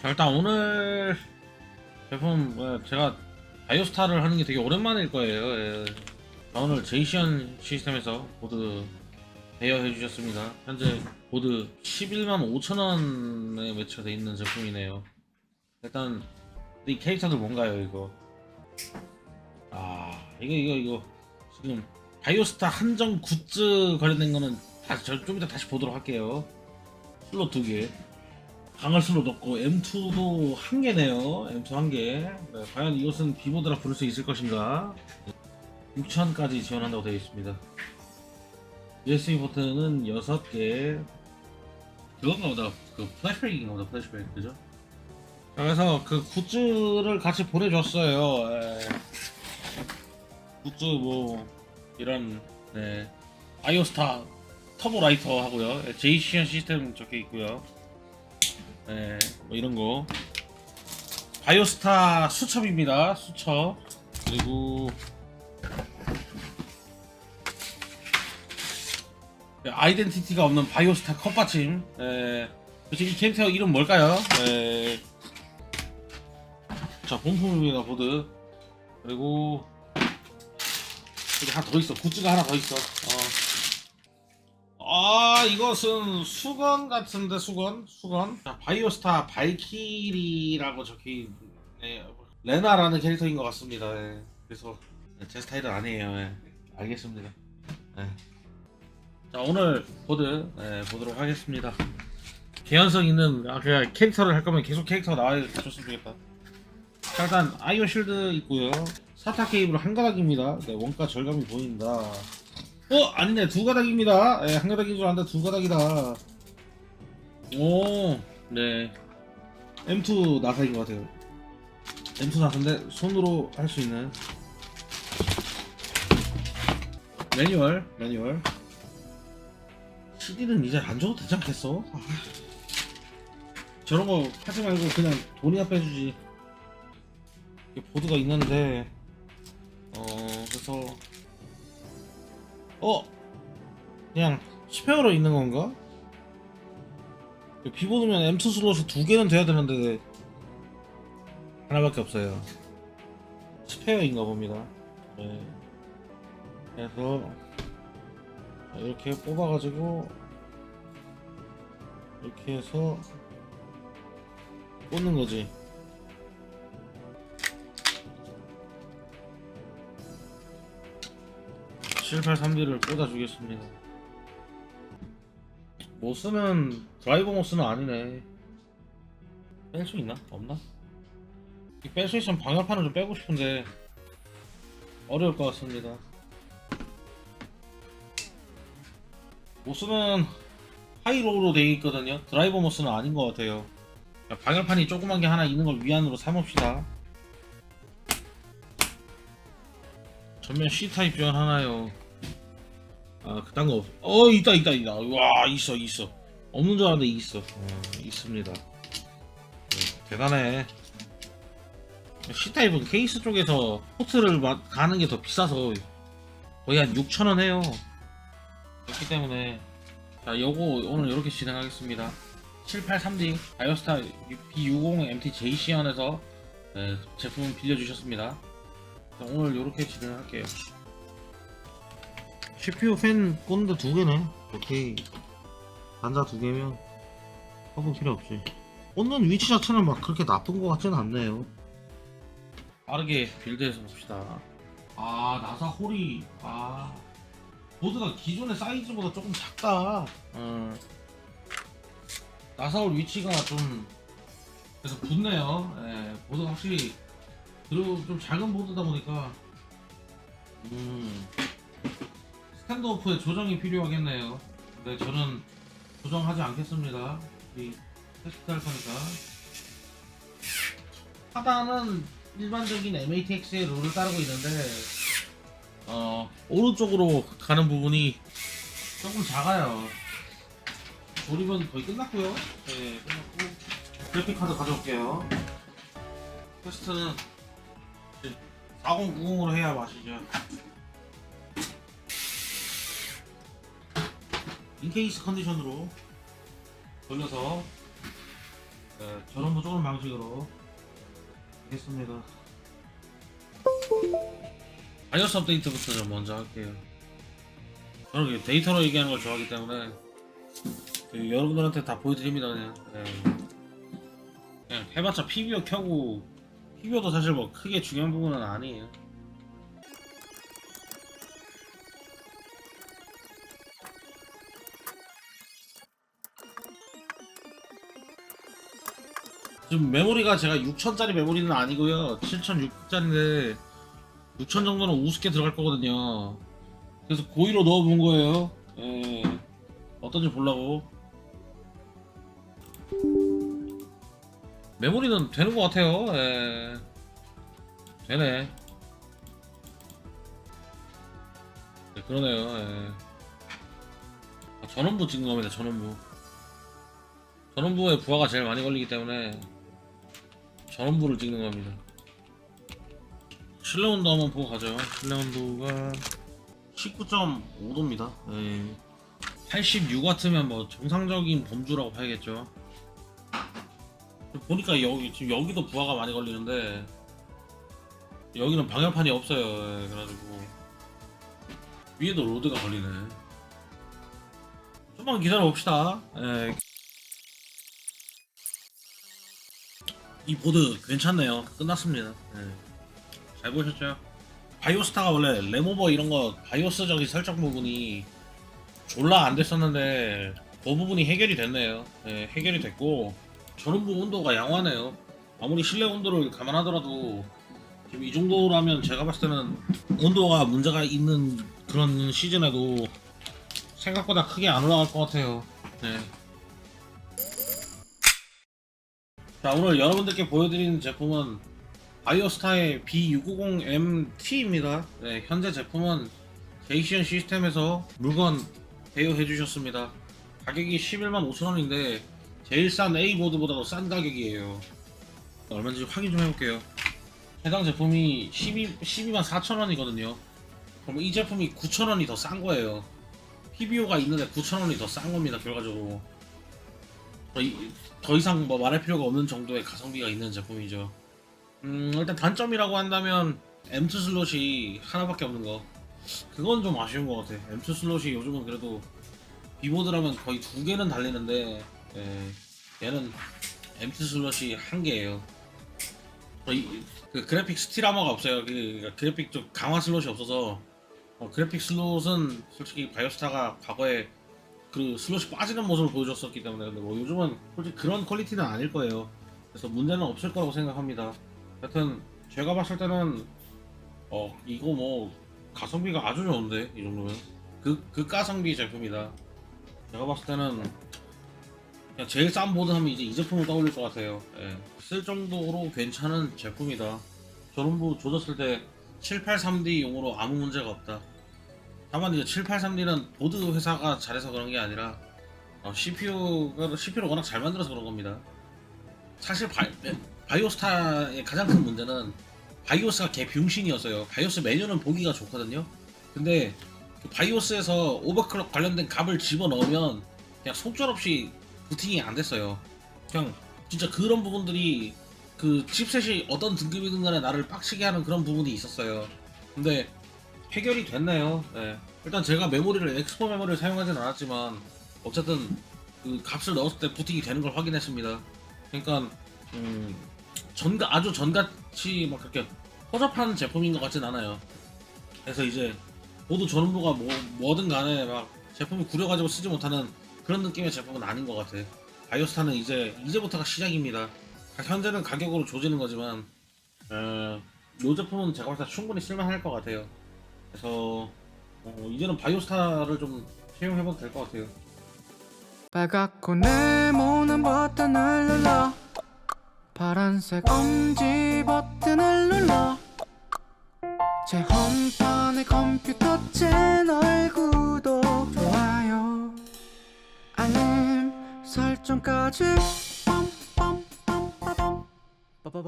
자 일단 오늘 제품 뭐, 제가 바이오스타를 하는 게 되게 오랜만일 거예요. 예. 자, 오늘 제이시언 시스템에서 보드 대여해 주셨습니다. 현재 보드 11만 5천 원에 매치돼 있는 제품이네요. 일단 이 캐릭터들 뭔가요 이거? 아 이거 이거 이거 지금 바이오스타 한정 굿즈 관련된 거는 다시 저좀 이따 다시 보도록 할게요. 슬롯 두 개. 강을 슬롯 넣고 M2도 한 개네요. M2 한 개. 네, 과연 이것은 비보드라 부를 수 있을 것인가? 6천까지 지원한다고 되어 있습니다. USB 포트는 6개. 그건가 보다. 그 플래시백인가 보다. 플래시백. 그죠? 자, 그래서 그 굿즈를 같이 보내줬어요. 예. 굿즈 뭐 이런 네. 아이오스타 터보 라이터 하고요. 예, 제이시언 시스템 적혀 있고요. 네, 뭐 이런 거. 바이오스타 수첩입니다. 수첩. 그리고 네, 아이덴티티가 없는 바이오스타 컵받침. 에, 그치, 이 캐릭터 이름 뭘까요? 에, 자, 본품입니다, 보드. 그리고 여기 하나 더 있어. 굿즈가 하나 더 있어. 어. 아 이것은 수건 같은데 수건? 수건? 자, 바이오스타 발키리라고 적힌 네, 레나라는 캐릭터인 것 같습니다. 예. 그래서 네, 제 스타일은 아니에요. 예. 알겠습니다. 예. 자 오늘 보드 예, 보도록 하겠습니다. 개연성 있는 아 그냥 캐릭터를 할 거면 계속 캐릭터가 나와야 좋으면 좋겠다. 자 일단 아이오 쉴드 있고요. 사타 케이블 한 가닥입니다. 네, 원가 절감이 보인다 어 아니네 두 가닥입니다. 예, 한 가닥인 줄 알았는데 두 가닥이다. 오, 네. M2 나사인 것 같아요. M2 나사인데 손으로 할 수 있는 매뉴얼, 매뉴얼. CD는 이제 안 줘도 되지 않겠어? 아. 저런 거 하지 말고 그냥 돈이나 빼주지. 이게 보드가 있는데, 어, 그래서 어? 그냥 스페어로 있는 건가? 비보드면 M2 슬롯이 두 개는 돼야 되는데 하나밖에 없어요. 스페어인가 봅니다. 네. 그래서 이렇게 뽑아가지고 이렇게 해서 꽂는 거지. 칠 7831을 꽂아주겠습니다. 모스는 드라이버 모스는 아니네. 뺄 수 있나? 없나? 뺄 수 있으면 방열판을 좀 빼고 싶은데 어려울 것 같습니다. 모스는 하이로우로 되어 있거든요. 드라이버 모스는 아닌 것 같아요. 방열판이 조그만 게 하나 있는 걸 위안으로 삼읍시다. 전면 C 타입 지원 하나요? 아 그딴 거 없. 어 있다 있다 있다. 와 있어 있어. 없는 줄 알았는데 있어. 어, 있습니다. 네, 대단해. C 타입은 케이스 쪽에서 포트를 마- 가는 게 더 비싸서 거의 한 6천 원 해요. 그렇기 때문에 자 요거 오늘 이렇게 진행하겠습니다. 783D 바이오스타 B60 MT JC연에서 네, 제품 빌려주셨습니다. 자, 오늘 이렇게 진행할게요. CPU 팬 꽂는데 두 개네. 오케이. 단자 두 개면 허브 필요 없지. 꽂는 위치 자체는 막 그렇게 나쁜 것 같지는 않네요. 빠르게 빌드해서 봅시다. 아 나사 홀이 아 보드가 기존의 사이즈보다 조금 작다. 어. 나사 홀 위치가 좀 그래서 붙네요. 예, 보드가 확실히 그리고 좀 작은 보드다 보니까 음 스탠드오프에 조정이 필요하겠네요. 근데 저는 조정하지 않겠습니다. 우리 테스트 할 거니까 하단은 일반적인 MATX의 룰을 따르고 있는데 어 오른쪽으로 가는 부분이 조금 작아요. 조립은 거의 끝났고요. 네, 끝났고 그래픽 카드 가져올게요. 테스트는 4090으로 해야 맛이죠. 인케이스 컨디션으로 돌려서 네, 전원부 조금 방식으로 하겠습니다. 바이오스 업데이트부터 좀 먼저 할게요. 저는 그 데이터로 얘기하는 걸 좋아하기 때문에 그 여러분들한테 다 보여드립니다 그냥. 네. 그냥 해봤자 PBO 켜고 PBO도 사실 뭐 크게 중요한 부분은 아니에요. 지금 메모리가 제가 6000짜리 메모리는 아니고요 7600짜리인데 6000 정도는 우습게 들어갈 거거든요 그래서 고의로 넣어본 거예요 예. 어떤지 보려고 메모리는 되는 것 같아요 예. 되네 네, 그러네요 예. 아, 전원부 찍는 겁니다 전원부 전원부에 부하가 제일 많이 걸리기 때문에 전원부를 찍는 겁니다. 실내 온도 한번 보고 가죠. 실내 온도가 19.5도입니다. 86 같으면 뭐 정상적인 범주라고 봐야겠죠. 보니까 여기 지금 여기도 부하가 많이 걸리는데 여기는 방열판이 없어요. 예, 그래가지고 위에도 로드가 걸리네. 좀만 기다려 봅시다. 예, 이 보드 괜찮네요. 끝났습니다. 네. 잘 보셨죠? 바이오스타가 원래 레모버 이런 거 바이오스적인 설정 부분이 졸라 안 됐었는데 그 부분이 해결이 됐네요. 네, 해결이 됐고 전원부 온도가 양호하네요. 아무리 실내 온도를 감안하더라도 지금 이 정도라면 제가 봤을 때는 온도가 문제가 있는 그런 시즌에도 생각보다 크게 안 올라갈 것 같아요. 네. 자 오늘 여러분들께 보여드리는 제품은 바이오스타의 B650MT입니다. 네, 현재 제품은 제이시언 시스템에서 물건 대여해 주셨습니다. 가격이 11만 5천원인데 제일 싼 A 보드보다도 싼 가격이에요. 얼마인지 확인 좀 해볼게요. 해당 제품이 12, 12만 4천 원이거든요. 그럼 이 제품이 9천 원이 더 싼 거예요. PBO가 있는데 9천 원이 더 싼 겁니다, 결과적으로. 더, 이- 더 이상 뭐 말할 필요가 없는 정도의 가성비가 있는 제품이죠. 음, 일단 단점이라고 한다면 M2 슬롯이 하나밖에 없는 거. 그건 좀 아쉬운 것 같아. M2 슬롯이 요즘은 그래도 비보드라면 거의 두 개는 달리는데 예, 얘는 M2 슬롯이 한 개예요. 거의 그 그래픽 스틸아머가 없어요. 그 그러니까 그래픽 좀 강화 슬롯이 없어서 어, 그래픽 슬롯은 솔직히 바이오스타가 과거에 그 슬롯이 빠지는 모습을 보여줬었기 때문에 근데 뭐 요즘은 솔직히 그런 퀄리티는 아닐 거예요. 그래서 문제는 없을 거라고 생각합니다. 하여튼 제가 봤을 때는 어 이거 뭐 가성비가 아주 좋은데 이 정도면 그 그 가성비 제품이다. 제가 봤을 때는 그냥 제일 싼 보드 하면 이제 이 제품을 떠올릴 것 같아요. 예. 쓸 정도로 괜찮은 제품이다. 전원부 조졌을 때 783D용으로 아무 문제가 없다. 다만 이제 783D는 보드 회사가 잘해서 그런 게 아니라 어, CPU가 CPU를 워낙 잘 만들어서 그런 겁니다. 사실 바, 바이오스타의 가장 큰 문제는 바이오스가 개 병신이었어요. 바이오스 메뉴는 보기가 좋거든요. 근데 그 바이오스에서 오버클럭 관련된 값을 집어 넣으면 그냥 속절없이 부팅이 안 됐어요. 그냥 진짜 그런 부분들이 그 칩셋이 어떤 등급이든 간에 나를 빡치게 하는 그런 부분이 있었어요. 근데 해결이 됐네요. 네. 일단 제가 메모리를 엑스포 메모리를 사용하진 않았지만 어쨌든 그 값을 넣었을 때 부팅이 되는 걸 확인했습니다. 그러니까 음, 전가 아주 전같이 막 그렇게 허접한 제품인 것 같진 않아요. 그래서 이제 모두 전원부가 뭐, 뭐든 간에 막 제품을 구려가지고 쓰지 못하는 그런 느낌의 제품은 아닌 것 같아. 바이오스타는 이제 이제부터가 시작입니다. 현재는 가격으로 조지는 거지만 어, 이 제품은 제가 봤을 때 충분히 쓸만할 것 같아요. 그래서 어, 이제는 바이오스타를 좀 채용해봐도 될 것 같아요. 빨갛고 네모난 버튼을 눌러 파란색 엄지 버튼을 눌러 제 홈판의 컴퓨터 채널 구독 설정까지